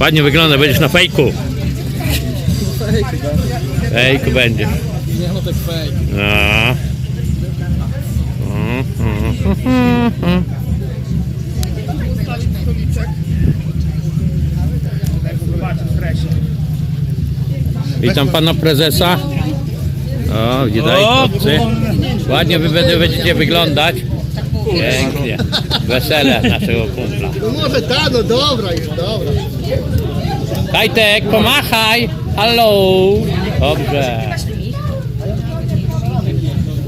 Ładnie wygląda, będziesz na fejku. Fejku będzie. Nie no tak fake. No. Witam pana prezesa. O, widać, chłopcy. Ładnie wy będziecie wyglądać. Pięknie. Wesele naszego kumpla. No może ta, no dobra już, dobra. Kajtek, pomachaj! Hello! Dobrze.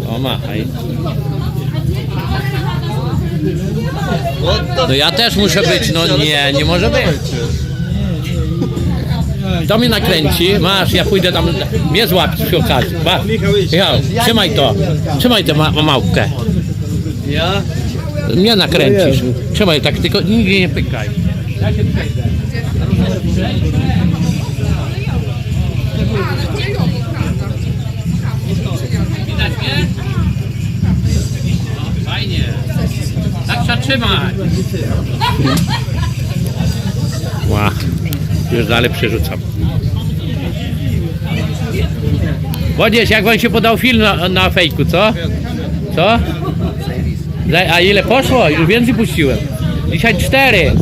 Pomachaj. No ja też muszę być, no nie, nie może być. To mnie nakręci, masz, ja pójdę tam, mnie złap przy okazji. Ba, Michał, trzymaj to, trzymaj tę ma małpkę. Ja? Mnie nakręcisz. Trzymaj tak, tylko nigdzie nie pykaj. Ja się przejdę. Widać mnie? Fajnie. Tak trzeba trzymać. Ła, już dalej przerzucam. Włodzież, jak wam się podał film na, na fejku, co? Co? A ile poszło? Już więcej puściłem. Dzisiaj cztery.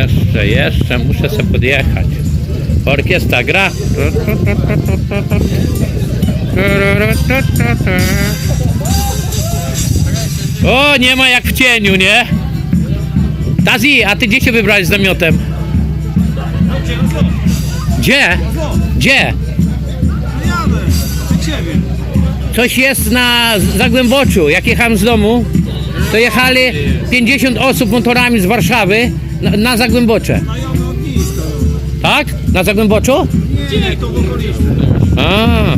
Jeszcze, jeszcze, muszę sobie podjechać. Orkiestra gra. O, nie ma jak w cieniu, nie? Tazi, a ty gdzie się wybrałeś z namiotem? Gdzie? Gdzie? Coś jest na Zagłęboczu. Jak jechałem z domu, to jechali 50 osób motorami z Warszawy na, na Zagłębocze. Tak? Na Zagłęboczu? Nie, to w okolicy. A.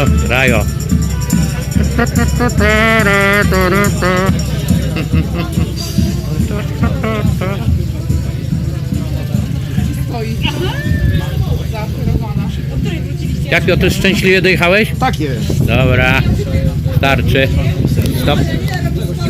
O, grają. Jak Piotr szczęśliwie dojechałeś? Tak jest. Dobra, starczy. Stop.